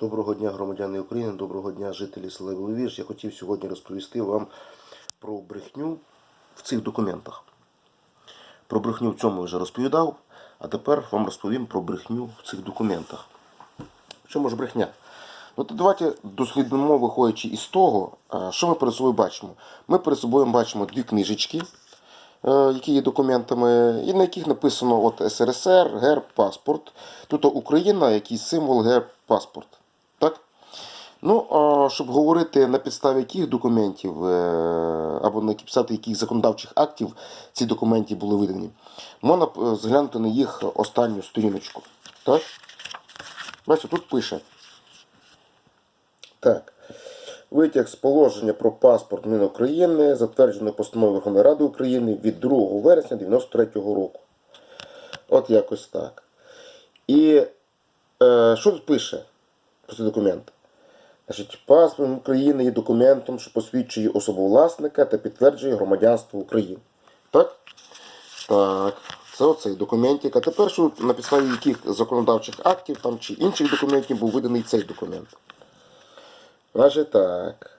Доброго дня, громадяни України, доброго дня, жителі села Біловіж. Я хотів сьогодні розповісти вам про брехню в цих документах. Про брехню в цьому вже розповідав, а тепер вам розповім про брехню в цих документах. В чому ж брехня? Ну, то давайте дослідимо, виходячи із того, що ми перед собою бачимо. Ми перед собою бачимо дві книжечки, е, які є документами, і на яких написано от СРСР, герб, паспорт. Тут Україна, який символ, герб, паспорт. Ну, щоб говорити на підставі яких документів е, або на підставі яких законодавчих актів ці документи були видані, можна е, зглянути на їх останню сторіночку. Так? Бачите, тут пише. Так. Витяг з положення про паспорт Мін України, затверджено постановою Верховної Ради України від 2 вересня 93-го року. От якось так. І е, що тут пише про цей документ? Значить, паспорт України є документом, що посвідчує особу власника та підтверджує громадянство України. Так? Так. Це оцей документик. А тепер що на підставі яких законодавчих актів там, чи інших документів був виданий цей документ. Значить так.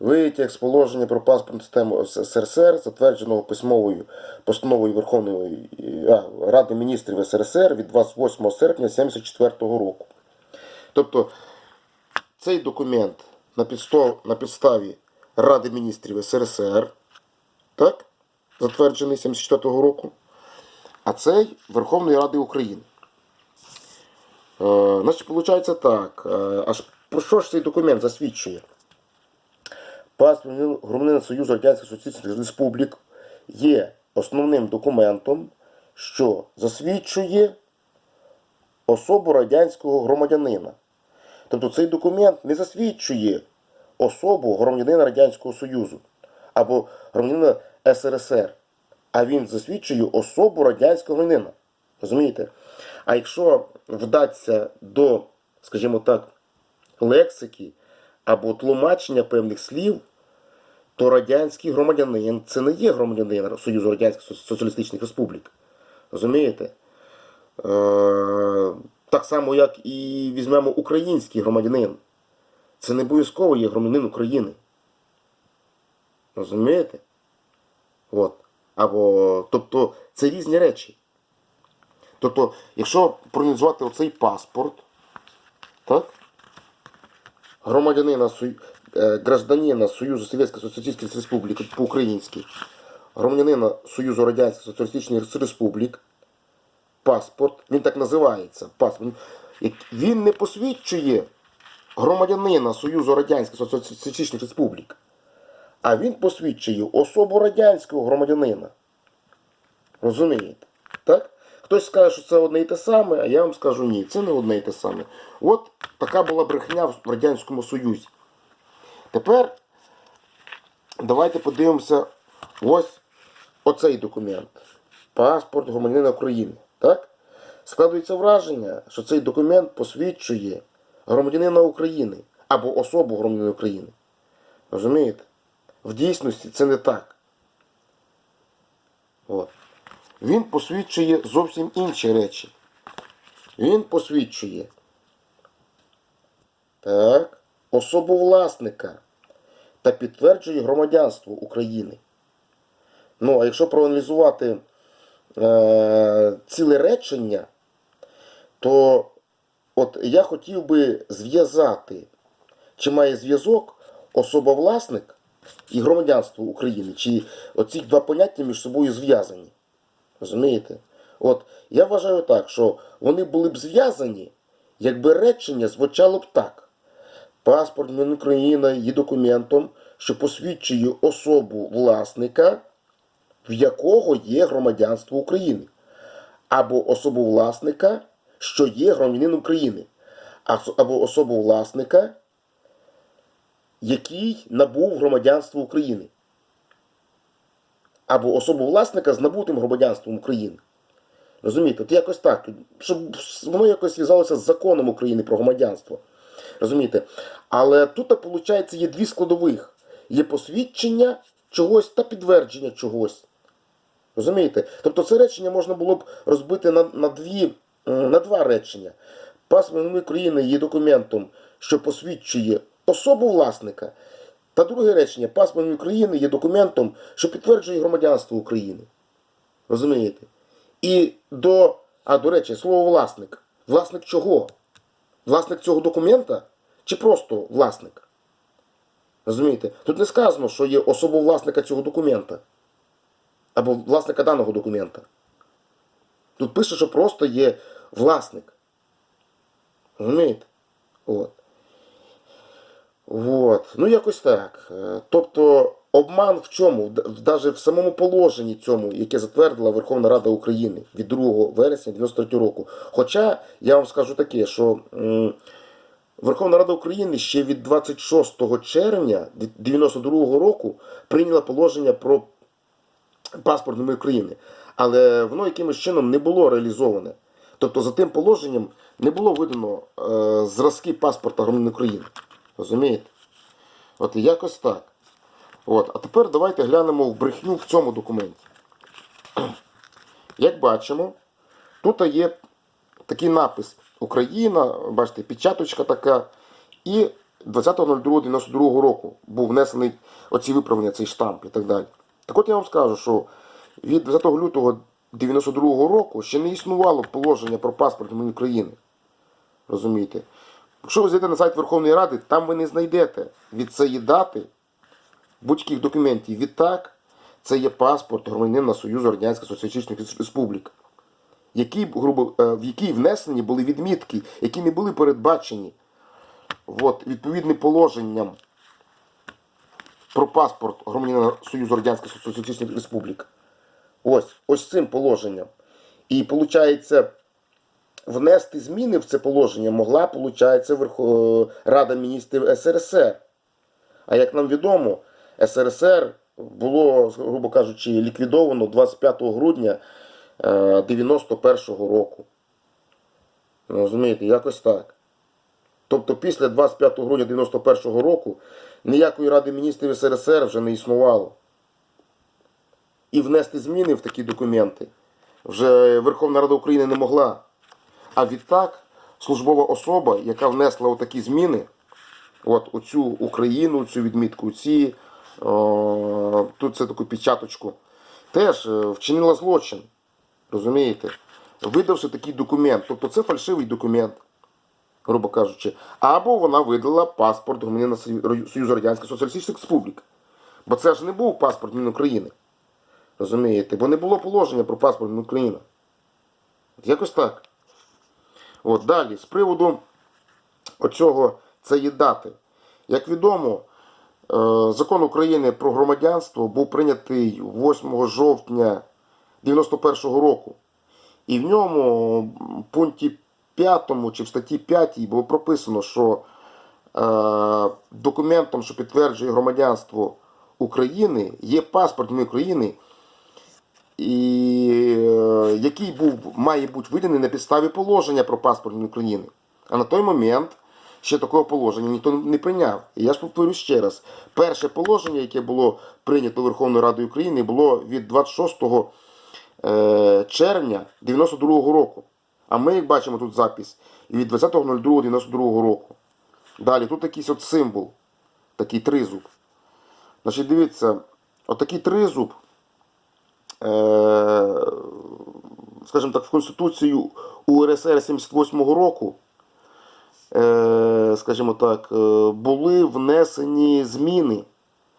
Витяг з положення про паспортну систему СРСР, затвердженого письмовою постановою Верховної а, Ради міністрів СРСР від 28 серпня 1974 року. Тобто цей документ на підставі, Ради міністрів СРСР, так, затверджений 74 року, а цей Верховної Ради України. Е, значить, виходить так. Е, аж про що ж цей документ засвідчує? Паспорт громадянина Союзу Радянських Соціальних Республік є основним документом, що засвідчує особу радянського громадянина. Тобто цей документ не засвідчує особу громадянина Радянського Союзу або громадянина СРСР, а він засвідчує особу радянського громадянина. Розумієте? А якщо вдатися до, скажімо так, лексики або тлумачення певних слів, то радянський громадянин це не є громадянин Союзу Радянських Соціалістичних Республік. Розумієте? Так само, як і візьмемо український громадянин. Це не обов'язково є громадянин України. Розумієте? От. Або, тобто це різні речі. Тобто, якщо проаналізувати оцей паспорт, так? громадянина е, гражданина Союзу Совєтських Соціалістичних Республік по-українськи, громадянина Союзу Радянських Соціалістичних Республік, паспорт, він так називається, паспорт, він не посвідчує громадянина Союзу Радянських Соціалістичних Республік, а він посвідчує особу радянського громадянина. Розумієте? Так? Хтось скаже, що це одне і те саме, а я вам скажу ні, це не одне і те саме. От така була брехня в Радянському Союзі. Тепер давайте подивимося ось оцей документ. Паспорт громадянина України. Так? Складується враження, що цей документ посвідчує громадянина України або особу громадянина України. Розумієте? В дійсності це не так. От. Він посвідчує зовсім інші речі. Він посвідчує так, особу власника та підтверджує громадянство України. Ну, а якщо проаналізувати е, ціле речення, то от я хотів би зв'язати, чи має зв'язок особа власник і громадянство України, чи оці два поняття між собою зв'язані. Розумієте? От я вважаю так, що вони були б зв'язані, якби речення звучало б так. Паспорт України є документом, що посвідчує особу власника, в якого є громадянство України, або особу власника, що є громадянин України, або особу власника, який набув громадянство України або особу власника з набутим громадянством України. Розумієте, от якось так, щоб воно якось зв'язалося з законом України про громадянство. Розумієте? Але тут, виходить, є дві складових: є посвідчення чогось та підтвердження чогось. Розумієте? Тобто це речення можна було б розбити на, на, дві, на два речення. паспорт України є документом, що посвідчує особу власника. Та друге речення, паспорт України є документом, що підтверджує громадянство України. Розумієте? І до, а до речі, слово власник. Власник чого? Власник цього документа чи просто власник? Розумієте? Тут не сказано, що є особа власника цього документа. Або власника даного документа. Тут пише, що просто є власник. Розумієте? От. От. Ну, якось так. Е, Тобто, обман в чому? Навіть в самому положенні цьому, яке затвердила Верховна Рада України від 2 вересня 93 року. Хоча я вам скажу таке, що Верховна Рада України ще від 26 червня 92 року прийняла положення про паспорт номер України. Але воно якимось чином не було реалізоване. Тобто за тим положенням не було видано е, зразки паспорта громадянина України. Розумієте? От якось так. От. А тепер давайте глянемо в брехню в цьому документі. Як бачимо, тут є такий напис Україна, бачите, печаточка така. І 20.02.92 року був внесений оці виправлення, цей штамп і так далі. Так от я вам скажу, що від 20 лютого 92-го року ще не існувало положення про паспорт України. Розумієте? Якщо ви зайдете на сайт Верховної Ради, там ви не знайдете від цієї дати будь-яких документів. Відтак, це є паспорт громадянина Союзу Радянських Соціалістичних Республік, які, грубо, е, в який внесені були відмітки, які не були передбачені от, відповідним положенням про паспорт громадянина Союзу Радянських Соціалістичних Республік. Ось, ось цим положенням. І виходить, внести зміни в це положення могла, виходить, Рада міністрів СРСР. А як нам відомо, СРСР було, грубо кажучи, ліквідовано 25 грудня 91-го року. Ну, Розумієте, якось так. Тобто після 25 грудня 91-го року ніякої Ради міністрів СРСР вже не існувало. І внести зміни в такі документи вже Верховна Рада України не могла. А відтак службова особа, яка внесла отакі зміни, от оцю Україну, цю відмітку, ці, о, тут це таку печаточку, теж е, вчинила злочин. Розумієте? Видавши такий документ. Тобто це фальшивий документ, грубо кажучи. Або вона видала паспорт громадянина Союзу Радянських Соціалістичних Республік. Бо це ж не був паспорт громадянина України. Розумієте? Бо не було положення про паспорт громадянина України. Якось так. От далі, з приводу оцього цієї дати. Як відомо, е, закон України про громадянство був прийнятий 8 жовтня 91 року. І в ньому в пункті 5 чи в статті 5 було прописано, що е, документом, що підтверджує громадянство України, є паспорт України, і, е, який був, має бути виданий на підставі положення про паспорт України. А на той момент ще такого положення ніхто не прийняв. І я ж повторю ще раз: перше положення, яке було прийнято Верховною Радою України, було від 26 е, червня 92 року. А ми, як бачимо, тут запис від 20.02.92 року. Далі тут якийсь от символ, такий тризуб. Значить, дивіться, отакий тризуб, е, скажімо так, в Конституцію УРСР 78-го року, е, скажімо так, е, були внесені зміни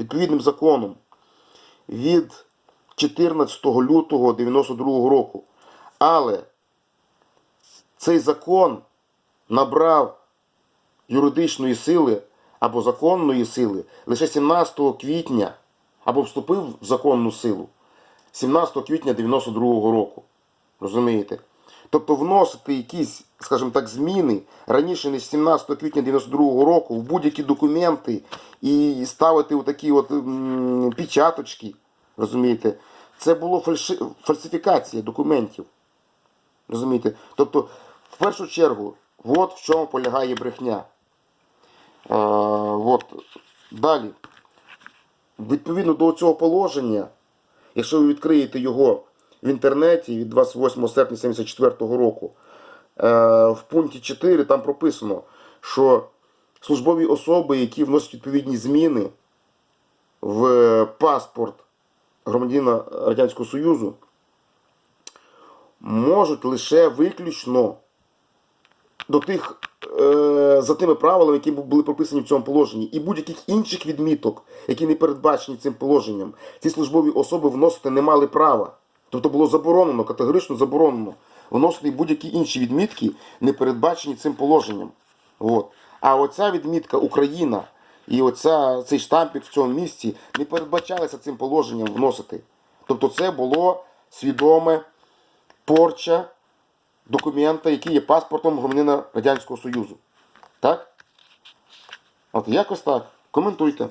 відповідним законом від 14 лютого 92 року. Але цей закон набрав юридичної сили або законної сили лише 17 квітня або вступив в законну силу 17 квітня 92-го року. Розумієте? Тобто вносити якісь, скажімо так, зміни раніше ніж 17 квітня 92-го року в будь-які документи і ставити отакі от печаточки, розумієте, це було фальсифікація документів. Розумієте? Тобто, в першу чергу, от в чому полягає брехня. А, от. Далі. Відповідно до цього положення, якщо ви відкриєте його в інтернеті від 28 серпня 1974 року, в пункті 4 там прописано, що службові особи, які вносять відповідні зміни в паспорт громадянина Радянського Союзу, можуть лише виключно до тих, е, за тими правилами, які були прописані в цьому положенні, і будь-яких інших відміток, які не передбачені цим положенням, ці службові особи вносити не мали права. Тобто було заборонено, категорично заборонено вносити будь-які інші відмітки, не передбачені цим положенням. От. А оця відмітка Україна і оця, цей штампік в цьому місці не передбачалися цим положенням вносити. Тобто це було свідоме порча документа, який є паспортом громадянина Радянського Союзу. Так? От якось так. Коментуйте.